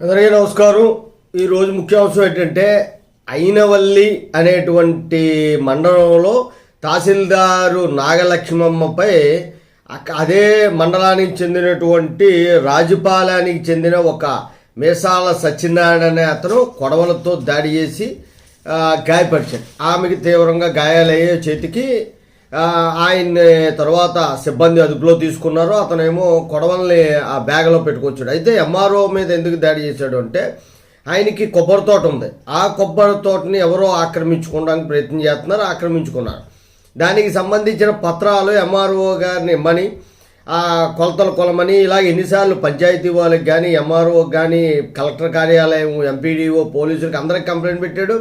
అందరికీ నమస్కారం. ఈరోజు ముఖ్యాంశం ఏంటంటే అయినవల్లి అనేటువంటి మండలంలో తహసీల్దారు నాగలక్ష్మమ్మపై అదే మండలానికి చెందినటువంటి రాజుపాలానికి చెందిన ఒక మేసాల సత్యనారాయణ అనే అతను కొడవలతో దాడి చేసి ఆ, గాయపరిచాడు. ఆమెకి తీవ్రంగా గాయాలయ్యే చేతికి ఆయన్ని తర్వాత సిబ్బంది అదుపులో తీసుకున్నారు అతనేమో కొడవల్ని ఆ బ్యాగ్లో పెట్టుకొచ్చాడు. అయితే ఎంఆర్ఓ మీద ఎందుకు దాడి చేశాడు అంటే ఆయనకి కొబ్బరి తోట ఉంది. ఆ కొబ్బరి తోటని ఎవరో ఆక్రమించుకోవడానికి ప్రయత్నం చేస్తున్నారు ఆక్రమించుకున్నారు. దానికి సంబంధించిన పత్రాలు ఎంఆర్ఓ గారిని ఇమ్మని ఆ కొలతలు కొలమని ఇలా ఎన్నిసార్లు పంచాయతీ వాళ్ళకి కానీ ఎంఆర్ఓకి కానీ కలెక్టర్ కార్యాలయం ఎంపీడీఓ పోలీసులకు అందరికి కంప్లైంట్ పెట్టాడు.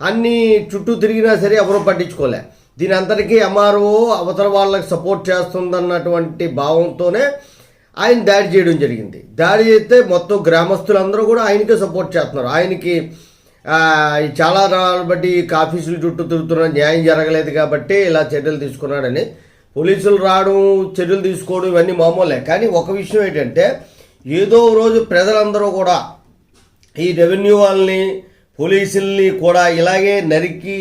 అన్నీ చుట్టూ తిరిగినా సరే ఎవరూ పట్టించుకోలే. దీని అంతటికీ ఎంఆర్ఓ అవతల వాళ్ళకి సపోర్ట్ చేస్తుందన్నటువంటి భావంతోనే ఆయన దాడి చేయడం జరిగింది. దాడి చేస్తే మొత్తం గ్రామస్తులందరూ కూడా ఆయనకే సపోర్ట్ చేస్తున్నారు. ఆయనకి చాలా నాళ్ళు బట్టి ఆఫీసులు ఆఫీసుల చుట్టూ తిరుగుతున్న న్యాయం జరగలేదు కాబట్టి ఇలా చర్యలు తీసుకున్నాడని పోలీసులు రావడం చర్యలు తీసుకోవడం ఇవన్నీ మామూలే. కానీ ఒక విషయం ఏంటంటే ఏదో రోజు ప్రజలందరూ కూడా ఈ రెవెన్యూ వాళ్ళని పోలీసుల్ని కూడా ఇలాగే నరికి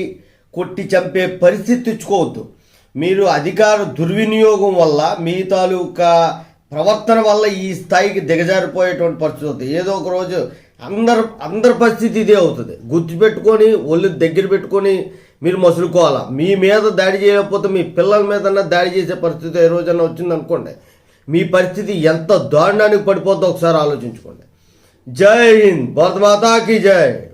కొట్టి చంపే పరిస్థితి తెచ్చుకోవద్దు. మీరు అధికార దుర్వినియోగం వల్ల మీ తాలూకా ప్రవర్తన వల్ల ఈ స్థాయికి దిగజారిపోయేటువంటి పరిస్థితి అవుతుంది. ఏదో ఒక రోజు అందరు అందరి పరిస్థితి ఇదే అవుతుంది. గుర్తుపెట్టుకొని ఒళ్ళు దగ్గర పెట్టుకొని మీరు మసులుకోవాలా? మీ మీద దాడి చేయకపోతే మీ పిల్లల మీద దాడి చేసే పరిస్థితి ఏ రోజైనా వచ్చిందనుకోండి. మీ పరిస్థితి ఎంత దారుణానికి పడిపోద్దో ఒకసారి ఆలోచించుకోండి. జై హింద్. భారత మాతాకి జై.